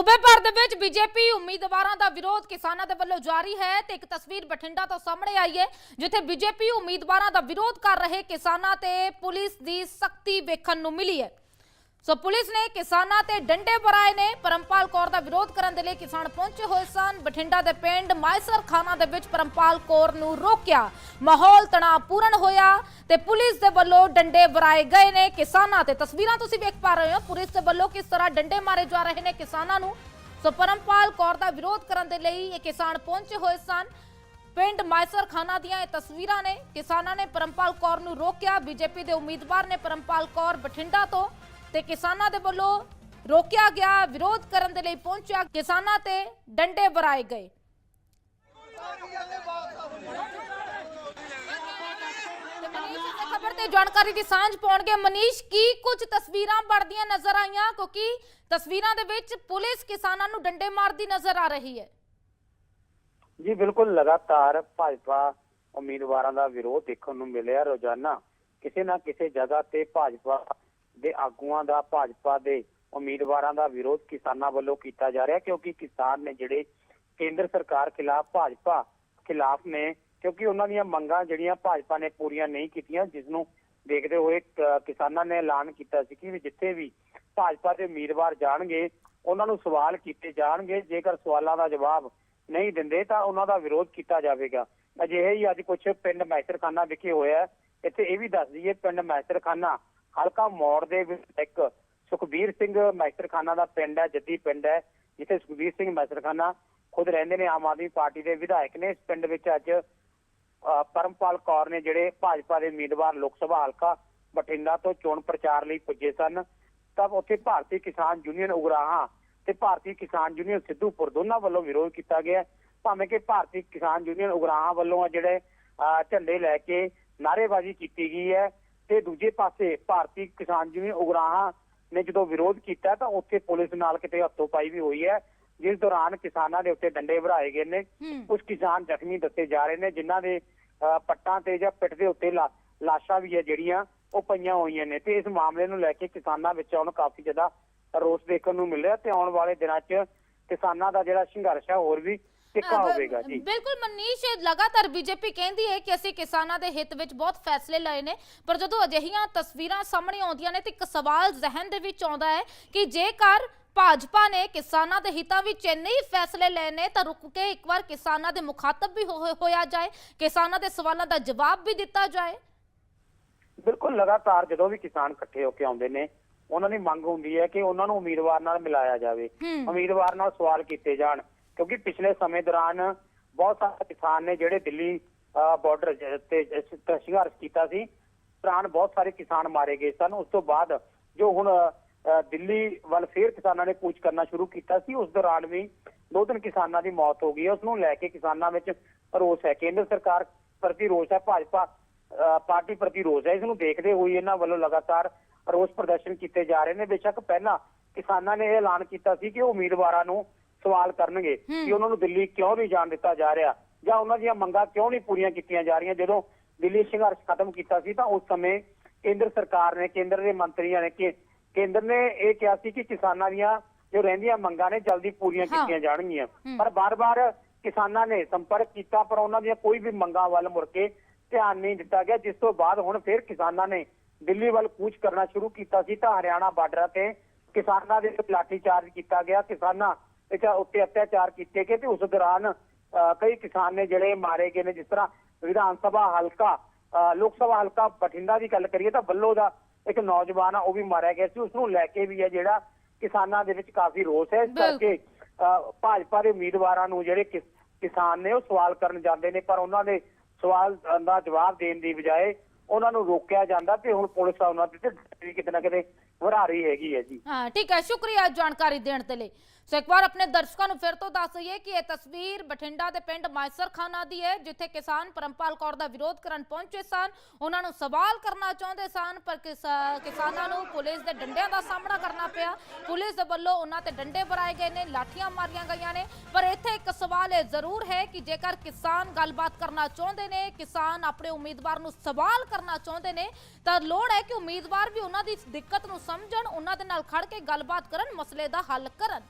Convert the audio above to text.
ਸੂਬੇ ਭਰ ਦੇ ਵਿੱਚ ਬੀਜੇਪੀ ਉਮੀਦਵਾਰਾਂ ਦਾ ਵਿਰੋਧ ਕਿਸਾਨਾਂ ਦੇ ਵੱਲੋਂ ਜਾਰੀ ਹੈ ਤੇ ਇੱਕ ਤਸਵੀਰ ਬਠਿੰਡਾ ਤੋਂ ਸਾਹਮਣੇ ਆਈ ਹੈ, ਜਿੱਥੇ ਬੀਜੇਪੀ ਉਮੀਦਵਾਰਾਂ ਦਾ ਵਿਰੋਧ ਕਰ ਰਹੇ ਕਿਸਾਨਾਂ ਤੇ ਪੁਲਿਸ ਦੀ ਸਖਤੀ ਵੇਖਣ ਨੂੰ ਮਿਲੀ ਹੈ। ਸੋ ਪੁਲਿਸ ਨੇ ਕਿਸਾਨਾਂ ਤੇ ਡੰਡੇ ਬਰਾਏ ਨੇ। ਪਰਮਪਾਲ ਕੌਰ ਦਾ ਵਿਰੋਧ ਕਰਨ ਦੇ ਲਈ ਕਿਸਾਨ ਪਹੁੰਚੇ ਹੋਏ ਸਨ। ਬਠਿੰਡਾ ਦੇ ਪਿੰਡ ਮਾਇਸਰ ਖਾਨਾ ਦੇ ਵਿੱਚ ਪਰਮਪਾਲ ਕੌਰ ਨੂੰ ਰੋਕਿਆ। ਮਾਹੌਲ ਤਣਾਅਪੂਰਨ ਹੋਇਆ ਤੇ ਪੁਲਿਸ ਦੇ ਵੱਲੋਂ ਡੰਡੇ ਬਰਾਏ ਗਏ ਨੇ। ਕਿਸਾਨਾਂ ਤੇ ਤਸਵੀਰਾਂ ਤੁਸੀਂ ਵੇਖ ਪਾ ਰਹੇ ਹੋ। ਪੁਲਿਸ ਦੇ ਵੱਲੋਂ ਕਿਸ ਤਰ੍ਹਾਂ ਡੰਡੇ ਮਾਰੇ ਜਾ ਰਹੇ ਨੇ ਕਿਸਾਨਾਂ ਨੂੰ? ਸੋ ਪਰਮਪਾਲ ਕੌਰ ਦਾ ਵਿਰੋਧ ਕਰਨ ਦੇ ਲਈ ਇਹ ਕਿਸਾਨ ਪਹੁੰਚੇ ਹੋਏ ਸਨ। ਪਿੰਡ ਮਾਇਸਰ ਖਾਨਾ ਦੀਆਂ ਇਹ ਤਸਵੀਰਾਂ ਨੇ। ਕਿਸਾਨਾਂ ਨੇ ਪਰਮਪਾਲ ਕੌਰ ਨੂੰ ਰੋਕਿਆ। ਬੀਜੇਪੀ ਦੇ ਉਮੀਦਵਾਰ ਨੇ ਪਰਮਪਾਲ ਕੌਰ ਬਠਿੰਡਾ ਤੋਂ। ਤੇ ਕਿਸਾਨਾਂ ਦੇ ਵੱਲੋਂ ਰੋਕਿਆ ਗਿਆ, ਵਿਰੋਧ ਕਰਨ ਦੇ ਲਈ ਪਹੁੰਚਿਆ, ਕਿਸਾਨਾਂ ਤੇ ਡੰਡੇ ਬਰਾਏ ਗਏ। ਖਬਰ ਤੇ ਜਾਣਕਾਰੀ ਦੀ ਸਾਂਝ ਪਾਉਣਗੇ। ਮਨੀਸ਼, ਕੀ ਕੁਝ ਤਸਵੀਰਾਂ ਬਣਦੀਆਂ ਨਜ਼ਰ ਆਈਆਂ? ਕਿਉਂਕਿ ਤਸਵੀਰਾਂ ਦੇ ਵਿੱਚ ਪੁਲਿਸ ਕਿਸਾਨਾਂ ਨੂੰ ਡੰਡੇ ਮਾਰਦੀ ਨਜ਼ਰ ਆ ਰਹੀ ਹੈ। ਜੀ, ਬਿਲਕੁਲ ਲਗਾਤਾਰ ਭਾਜਪਾ ਉਮੀਦਵਾਰਾਂ ਦਾ ਵਿਰੋਧ ਦੇਖਣ ਨੂੰ ਮਿਲਿਆ। ਰੋਜ਼ਾਨਾ ਕਿਸੇ ਨਾ ਕਿਸੇ ਜਗ੍ਹਾ ਤੇ ਭਾਜਪਾ ਦੇ ਆਗੂਆਂ ਦਾ, ਭਾਜਪਾ ਦੇ ਉਮੀਦਵਾਰਾਂ ਦਾ ਵਿਰੋਧ ਕਿਸਾਨਾਂ ਵੱਲੋਂ ਕੀਤਾ ਜਾ ਰਿਹਾ, ਕਿਉਂਕਿ ਕਿਸਾਨ ਨੇ ਜਿਹੜੇ ਕੇਂਦਰ ਸਰਕਾਰ ਖਿਲਾਫ, ਭਾਜਪਾ ਖਿਲਾਫ ਨੇ, ਕਿਉਂਕਿ ਉਹਨਾਂ ਦੀਆਂ ਮੰਗਾਂ ਜਿਹੜੀਆਂ ਭਾਜਪਾ ਨੇ ਪੂਰੀਆਂ ਨਹੀਂ ਕੀਤੀਆਂ ਜਿਸ ਨੂੰ ਦੇਖਦੇ ਹੋਏ ਕਿਸਾਨਾਂ ਨੇ ਐਲਾਨ ਕੀਤਾ ਸੀ ਕਿ ਜਿੱਥੇ ਵੀ ਭਾਜਪਾ ਦੇ ਉਮੀਦਵਾਰ ਜਾਣਗੇ, ਉਹਨਾਂ ਨੂੰ ਸਵਾਲ ਕੀਤੇ ਜਾਣਗੇ, ਜੇਕਰ ਸਵਾਲਾਂ ਦਾ ਜਵਾਬ ਨਹੀਂ ਦਿੰਦੇ, ਤਾਂ ਉਹਨਾਂ ਦਾ ਵਿਰੋਧ ਕੀਤਾ ਜਾਵੇਗਾ। ਅਜਿਹੇ ਹੀ ਅੱਜ ਕੁਝ ਪਿੰਡ ਮੈਸਰਖਾਨਾ ਵਿਖੇ ਹੋਇਆ ਇੱਥੇ ਇਹ ਵੀ ਦੱਸ ਦਈਏ, ਪਿੰਡ ਮੈਸਰਖਾਨਾ ਹਲਕਾ ਮੌੜ ਦੇ ਵਿੱਚ ਇੱਕ ਸੁਖਬੀਰ ਸਿੰਘ ਮੈਸਰਖਾਨਾ ਦਾ ਪਿੰਡ ਹੈ ਜੱਦੀ ਪਿੰਡ ਹੈ ਜਿੱਥੇ ਸੁਖਬੀਰ ਸਿੰਘ ਮੈਸਰਖਾਨਾ ਖੁਦ ਰਹਿੰਦੇ ਨੇ ਆਮ ਆਦਮੀ ਪਾਰਟੀ ਦੇ ਵਿਧਾਇਕ ਨੇ। ਇਸ ਪਿੰਡ ਵਿੱਚ ਅੱਜ ਪਰਮਪਾਲ ਕੌਰ ਨੇ ਜਿਹੜੇ ਭਾਜਪਾ ਦੇ ਉਮੀਦਵਾਰ ਲੋਕ ਸਭਾ ਹਲਕਾ ਬਠਿੰਡਾ ਤੋਂ ਚੋਣ ਪ੍ਰਚਾਰ ਲਈ ਪੁੱਜੇ ਸਨ। ਤਾਂ ਉੱਥੇ ਭਾਰਤੀ ਕਿਸਾਨ ਯੂਨੀਅਨ ਉਗਰਾਹਾਂ ਤੇ ਭਾਰਤੀ ਕਿਸਾਨ ਯੂਨੀਅਨ ਸਿੱਧੂਪੁਰ ਦੋਨਾਂ ਵੱਲੋਂ ਵਿਰੋਧ ਕੀਤਾ ਗਿਆ। ਭਾਵੇਂ ਕਿ ਭਾਰਤੀ ਕਿਸਾਨ ਯੂਨੀਅਨ ਉਗਰਾਹਾਂ ਵੱਲੋਂ ਆ ਜਿਹੜੇ ਅ, ਝੰਡੇ ਲੈ ਕੇ ਨਾਅਰੇਬਾਜ਼ੀ ਕੀਤੀ ਗਈ ਹੈ ਤੇ ਦੂਜੇ ਪਾਸੇ ਭਾਰਤੀ ਕਿਸਾਨ ਯੂਨੀਅਨ ਉਗਰਾਹਾਂ ਨੇ ਜਦੋਂ ਵਿਰੋਧ ਕੀਤਾ ਤਾਂ ਉੱਥੇ ਪੁਲਿਸ ਨਾਲ ਕਿਤੇ ਹੱਥੋਂ ਪਾਈ ਵੀ ਹੋਈ ਹੈ ਜਿਸ ਦੌਰਾਨ ਕਿਸਾਨਾਂ ਦੇ ਉੱਤੇ ਡੰਡੇ ਭਰਾਏ ਗਏ ਨੇ। ਕੁਝ ਕਿਸਾਨ ਜ਼ਖਮੀ ਦੱਸੇ ਜਾ ਰਹੇ ਨੇ ਜਿਨ੍ਹਾਂ ਦੇ ਪੱਟਾਂ ਤੇ ਜਾਂ ਪਿੱਠ ਦੇ ਉੱਤੇ ਲਾਸ਼ਾਂ ਵੀ ਹੈ ਜਿਹੜੀਆਂ ਉਹ ਪਈਆਂ ਹੋਈਆਂ ਨੇ। ਤੇ ਇਸ ਮਾਮਲੇ ਨੂੰ ਲੈ ਕੇ ਕਿਸਾਨਾਂ ਵਿੱਚ ਹੁਣ ਕਾਫੀ ਜ਼ਿਆਦਾ ਰੋਸ ਦੇਖਣ ਨੂੰ ਮਿਲਿਆ ਤੇ ਆਉਣ ਵਾਲੇ ਦਿਨਾਂ 'ਚ ਕਿਸਾਨਾਂ ਦਾ ਜਿਹੜਾ ਸੰਘਰਸ਼ ਹੈ ਹੋਰ ਵੀ ਬ- ਹੋਵੇਗਾ ਜੀ। ਬਿਲਕੁਲ ਮਨੀਸ਼ ਲਗਾਤਾਰ ਬੀਜੇਪੀ ਕਹਿੰਦੀ ਹੈ ਕਿ ਅਸੀਂ ਕਿਸਾਨਾਂ ਦੇ ਹਿੱਤ ਵਿੱਚ ਬਹੁਤ ਫੈਸਲੇ ਲਏ ਨੇ ਪਰ ਜਦੋਂ ਅਜਿਹੀਆਂ ਤਸਵੀਰਾਂ ਸਾਹਮਣੇ ਆਉਂਦੀਆਂ ਨੇ ਤੇ ਇੱਕ ਸਵਾਲ ਜ਼ਿਹਨ ਦੇ ਵਿੱਚ ਆਉਂਦਾ ਹੈ ਕਿ ਜੇਕਰ ਭਾਜਪਾ ਨੇ ਕਿਸਾਨਾਂ ਦੇ ਹਿੱਤਾਂ ਵਿੱਚ ਇੰਨੇ ਹੀ ਫੈਸਲੇ ਲਏ ਨੇ ਤਾਂ ਰੁਕ ਕੇ ਇੱਕ ਵਾਰ ਕਿਸਾਨਾਂ ਦੇ ਮੁਖਾਤਬ ਵੀ ਹੋਇਆ ਜਾਏ ਕਿਸਾਨਾਂ ਦੇ ਸਵਾਲਾਂ ਦਾ ਜਵਾਬ ਵੀ ਦਿੱਤਾ ਜਾਏ। ਬਿਲਕੁਲ ਲਗਾਤਾਰ ਜਦੋਂ ਵੀ ਕਿਸਾਨ ਇਕੱਠੇ ਹੋ ਕੇ ਆਉਂਦੇ ਨੇ ਉਹਨਾਂ ਦੀ ਮੰਗ ਹੁੰਦੀ ਹੈ ਕਿ ਉਹਨਾਂ ਨੂੰ ਉਮੀਦਵਾਰ ਨਾਲ ਮਿਲਾਇਆ ਜਾਵੇ। ਉਮੀਦਵਾਰ ਨਾਲ ਸਵਾਲ ਕੀਤੇ ਜਾਣ। ਕਿਉਂਕਿ ਪਿਛਲੇ ਸਮੇਂ ਦੌਰਾਨ ਬਹੁਤ ਸਾਰੇ ਕਿਸਾਨ ਨੇ ਜਿਹੜੇ ਦਿੱਲੀ ਬਾਰਡਰ ਤੇ ਸੰਘਰਸ਼ ਕੀਤਾ ਸੀ ਦੌਰਾਨ ਬਹੁਤ ਸਾਰੇ ਕਿਸਾਨ ਮਾਰੇ ਗਏ ਸਨ। ਉਸ ਤੋਂ ਬਾਅਦ ਜੋ ਹੁਣ ਦਿੱਲੀ ਵੱਲ ਫੇਰ ਕਿਸਾਨਾਂ ਨੇ ਕੂਚ ਕਰਨਾ ਸ਼ੁਰੂ ਕੀਤਾ ਸੀ ਉਸ ਦੌਰਾਨ ਵੀ ਦੋ ਤਿੰਨ ਕਿਸਾਨਾਂ ਦੀ ਮੌਤ ਹੋ ਗਈ ਹੈ। ਉਸ ਨੂੰ ਲੈ ਕੇ ਕਿਸਾਨਾਂ ਵਿੱਚ ਰੋਸ ਹੈ। ਕੇਂਦਰ ਸਰਕਾਰ ਪ੍ਰਤੀ ਰੋਸ ਹੈ ਭਾਜਪਾ ਅ, ਪਾਰਟੀ ਪ੍ਰਤੀ ਰੋਸ ਹੈ। ਇਸ ਨੂੰ ਦੇਖਦੇ ਹੋਏ ਇਹਨਾਂ ਵੱਲੋਂ ਲਗਾਤਾਰ ਰੋਸ ਪ੍ਰਦਰਸ਼ਨ ਕੀਤੇ ਜਾ ਰਹੇ ਨੇ। ਬੇਸ਼ੱਕ ਪਹਿਲਾਂ ਕਿਸਾਨਾਂ ਨੇ ਇਹ ਐਲਾਨ ਕੀਤਾ ਸੀ ਕਿ ਉਹ ਉਮੀਦਵਾਰਾਂ ਨੂੰ ਸਵਾਲ ਕਰਨਗੇ। ਕਿ ਉਹਨਾਂ ਨੂੰ ਦਿੱਲੀ ਕਿਉਂ ਨਹੀਂ ਜਾਣ ਦਿੱਤਾ ਜਾ ਰਿਹਾ ਜਾਂ ਉਹਨਾਂ ਦੀਆਂ ਮੰਗਾਂ ਕਿਉਂ ਨਹੀਂ ਪੂਰੀਆਂ ਕੀਤੀਆਂ ਜਾ ਰਹੀਆਂ ਜਦੋਂ ਦਿੱਲੀ ਸੰਘਰਸ਼ ਖਤਮ ਕੀਤਾ ਸੀ ਤਾਂ ਉਸ ਸਮੇਂ ਕੇਂਦਰ ਸਰਕਾਰ ਨੇ ਕੇਂਦਰ ਦੇ ਮੰਤਰੀਆਂ ਨੇ ਕਿ ਕੇਂਦਰ ਨੇ ਇਹ ਕਿਹਾ ਸੀ ਕਿ ਕਿਸਾਨਾਂ ਦੀਆਂ ਜੋ ਰਹਿੰਦੀਆਂ ਮੰਗਾਂ ਨੇ ਜਲਦੀ ਪੂਰੀਆਂ। ਕੀਤੀਆਂ ਜਾਣਗੀਆਂ। ਪਰ ਬਾਰ-ਬਾਰ ਕਿਸਾਨਾਂ ਨੇ ਸੰਪਰਕ ਕੀਤਾ ਪਰ ਉਹਨਾਂ ਦੀਆਂ ਕੋਈ ਵੀ ਮੰਗਾਂ ਵੱਲ ਮੁੜ ਕੇ ਧਿਆਨ ਨਹੀਂ ਦਿੱਤਾ ਗਿਆ ਜਿਸ ਤੋਂ ਬਾਅਦ ਹੁਣ ਫਿਰ ਕਿਸਾਨਾਂ ਨੇ ਦਿੱਲੀ ਵੱਲ ਕੂਚ ਕਰਨਾ ਸ਼ੁਰੂ ਕੀਤਾ ਸੀ ਤਾਂ ਹਰਿਆਣਾ ਬਾਰਡਰ ਤੇ ਕਿਸਾਨਾਂ ਦੇ ਉੱਤੇ ਲਾਠੀ ਚਾਰਜ ਕੀਤਾ ਗਿਆ ਕਿਸਾਨਾਂ ਉੱਤੇ ਅਤਿਆਚਾਰ ਕੀਤੇ ਗਏ ਤੇ ਉਸ ਦੌਰਾਨ ਕਈ ਕਿਸਾਨ ਨੇ ਜਿਹੜੇ ਮਾਰੇ ਗਏ ਨੇ ਜਿਸ ਤਰ੍ਹਾਂ ਵਿਧਾਨ ਸਭਾ ਹਲਕਾ ਲੋਕ ਸਭਾ ਹਲਕਾ ਬਠਿੰਡਾ ਦੀ ਗੱਲ ਕਰੀਏ ਤਾਂ ਵੱਲੋਂ ਦਾ ਇੱਕ ਨੌਜਵਾਨ ਆ ਉਹ ਵੀ ਮਾਰਿਆ ਗਿਆ ਸੀ ਉਸ ਨੂੰ ਲੈ ਕੇ ਵੀ ਹੈ ਜਿਹੜਾ ਕਿਸਾਨਾਂ ਦੇ ਵਿੱਚ ਕਾਫੀ ਰੋਸ ਹੈ ਇਸ। ਕਰਕੇ ਭਾਜਪਾ ਦੇ ਉਮੀਦਵਾਰਾਂ ਨੂੰ ਜਿਹੜੇ ਕਿਸ- ਕਿਸਾਨ ਨੇ ਉਹ ਸਵਾਲ ਕਰਨ ਜਾਂਦੇ ਨੇ ਪਰ ਉਹਨਾਂ ਦੇ ਸਵਾਲ ਦਾ ਜਵਾਬ ਦੇਣ ਦੀ ਬਜਾਏ ਉਹਨਾਂ ਨੂੰ ਰੋਕਿਆ ਜਾਂਦਾ ਤੇ ਹੁਣ ਪੁਲਿਸ ਆ ਉਹਨਾਂ ਦੇ ਤੇ ਕਿਤੇ ਨਾ ਕਿਤੇ ਵਰਾ ਰਹੀ ਹੈਗੀ ਹੈ ਜੀ। ਹਾਂ, ਠੀਕ ਹੈ, ਸ਼ੁਕਰੀਆ ਜਾਣਕਾਰੀ ਦੇਣ ਦੇ ਲਈ। ਸੋ ਇੱਕ ਵਾਰ ਆਪਣੇ ਦਰਸ਼ਕਾਂ ਨੂੰ ਫਿਰ ਤੋਂ ਦੱਸ ਦਈਏ ਕਿ ਇਹ ਤਸਵੀਰ ਬਠਿੰਡਾ ਦੇ ਪਿੰਡ ਮਾਇਸਰ ਦੀ ਹੈ, ਜਿੱਥੇ ਕਿਸਾਨ ਪਰਮਪਾਲ ਕੌਰ ਦਾ ਵਿਰੋਧ ਕਰਨ ਪਹੁੰਚੇ ਸਨ। ਉਹਨਾਂ ਨੂੰ ਸਵਾਲ ਕਰਨਾ ਚਾਹੁੰਦੇ ਸਨ, ਪਰ ਕਿਸਾ- ਕਿਸਾਨਾਂ ਨੂੰ ਪੁਲਿਸ ਦੇ ਡੰਡਿਆਂ ਦਾ ਸਾਹਮਣਾ ਕਰਨਾ ਪਿਆ। ਪੁਲਿਸ ਦੇ ਵੱਲੋਂ ਉਹਨਾਂ ਤੇ ਡੰਡੇ ਭਰਾਏ ਗਏ ਨੇ, ਲਾਠੀਆਂ ਮਾਰੀਆਂ ਗਈਆਂ ਨੇ। ਪਰ ਇੱਥੇ ਇੱਕ ਸਵਾਲ ਇਹ ਜ਼ਰੂਰ ਹੈ ਕਿ ਜੇਕਰ ਕਿਸਾਨ ਗੱਲਬਾਤ ਕਰਨਾ ਚਾਹੁੰਦੇ ਨੇ, ਕਿਸਾਨ ਆਪਣੇ ਉਮੀਦਵਾਰ ਨੂੰ ਸਵਾਲ ਕਰਨਾ ਚਾਹੁੰਦੇ ਨੇ, ਤਾਂ ਲੋੜ ਹੈ ਕਿ ਉਮੀਦਵਾਰ ਵੀ ਉਹਨਾਂ ਦੀ ਇਸ ਦਿੱਕਤ ਨੂੰ ਸਮਝਣ ਉਹਨਾਂ ਦੇ ਨਾਲ ਖੜ ਕੇ ਗੱਲਬਾਤ ਕਰਨ ਮਸਲੇ ਦਾ ਹੱਲ ਕਰਨ।